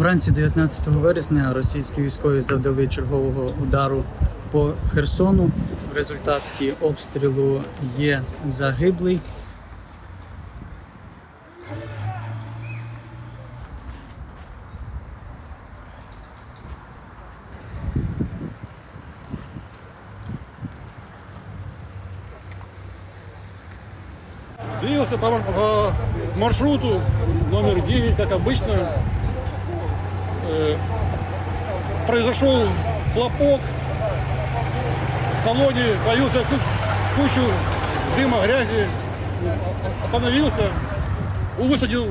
Вранці 19 вересня російські військові завдали чергового удару по Херсону. В результаті обстрілу є загиблий. Двигался по, маршруту номер 9, как обычно. Э, произошел хлопок. В салоне появился ку- кучу дыма, грязи. Остановился, высадил,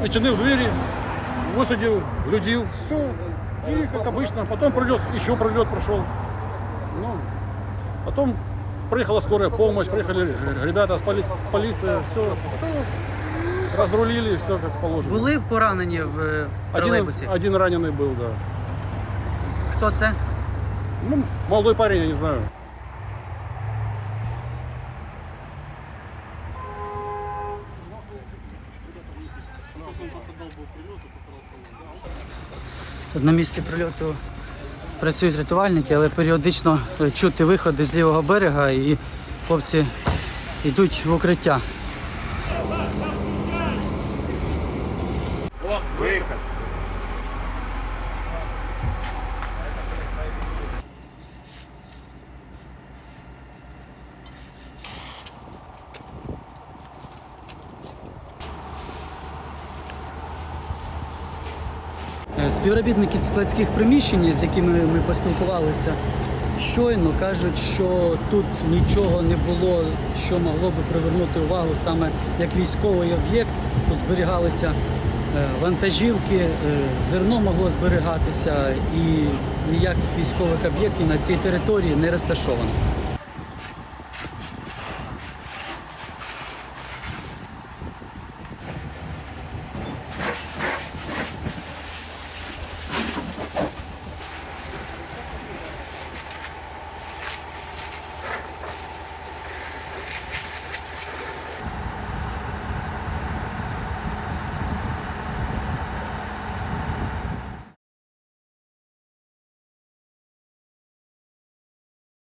начинил двери, высадил людей. Все. И как обычно. Потом пролет, еще пролет прошел. Ну, потом приехала скорая помощь, приехали ребята поли- полиция, все, все разрулили, все как положено. Були поранені в е, Один, тролейбусі. один раненый был, да. Хто це? Ну, молодой парень, я не знаю. Тут на місці прильоту працюють рятувальники, але періодично е, чути виходи з лівого берега і хлопці йдуть в укриття. Е, Співробітники складських приміщень, з якими ми поспілкувалися щойно, кажуть, що тут нічого не було, що могло би привернути увагу саме як військовий об'єкт. Тут зберігалися вантажівки, е, зерно могло зберігатися, і ніяких військових об'єктів на цій території не розташовано.